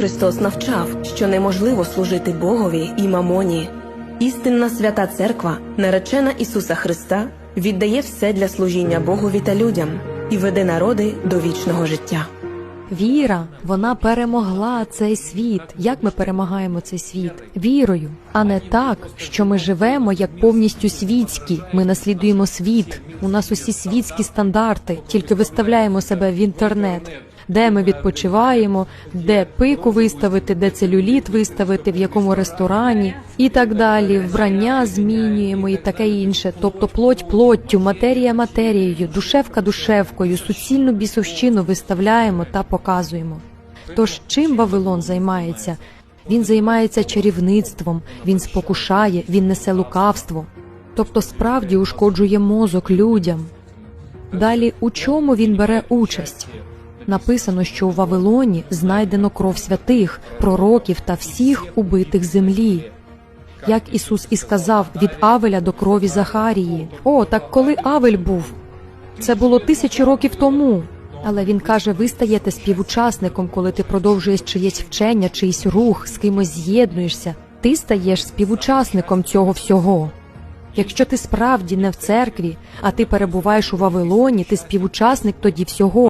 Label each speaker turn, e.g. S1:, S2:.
S1: Христос навчав, що неможливо служити Богові і мамоні. Істинна свята церква, наречена Ісуса Христа, віддає все для служіння Богові та людям і веде народи до вічного життя.
S2: Віра, вона перемогла цей світ. Як ми перемагаємо цей світ? Вірою, а не так, що ми живемо як повністю світські. Ми наслідуємо світ. У нас усі світські стандарти, тільки виставляємо себе в інтернет. Де ми відпочиваємо, де пику виставити, де целюліт виставити, в якому ресторані і так далі. Вбрання змінюємо і таке інше. Тобто плоть плоттю, матерія матерією, душевка душевкою, суцільну бісовщину виставляємо та показуємо. Тож чим Вавилон займається? Він займається чарівництвом, він спокушає, він несе лукавство, тобто справді ушкоджує мозок людям. Далі у чому він бере участь? Написано, що у Вавилоні знайдено кров святих, пророків та всіх убитих землі. Як Ісус і сказав від Авеля до крові Захарії. О, так коли Авель був? Це було тисячі років тому. Але він каже: ви стаєте співучасником, коли ти продовжуєш чиєсь вчення, чийсь рух, з кимось з'єднуєшся. Ти стаєш співучасником цього всього. Якщо ти справді не в церкві, а ти перебуваєш у Вавилоні, ти співучасник тоді всього.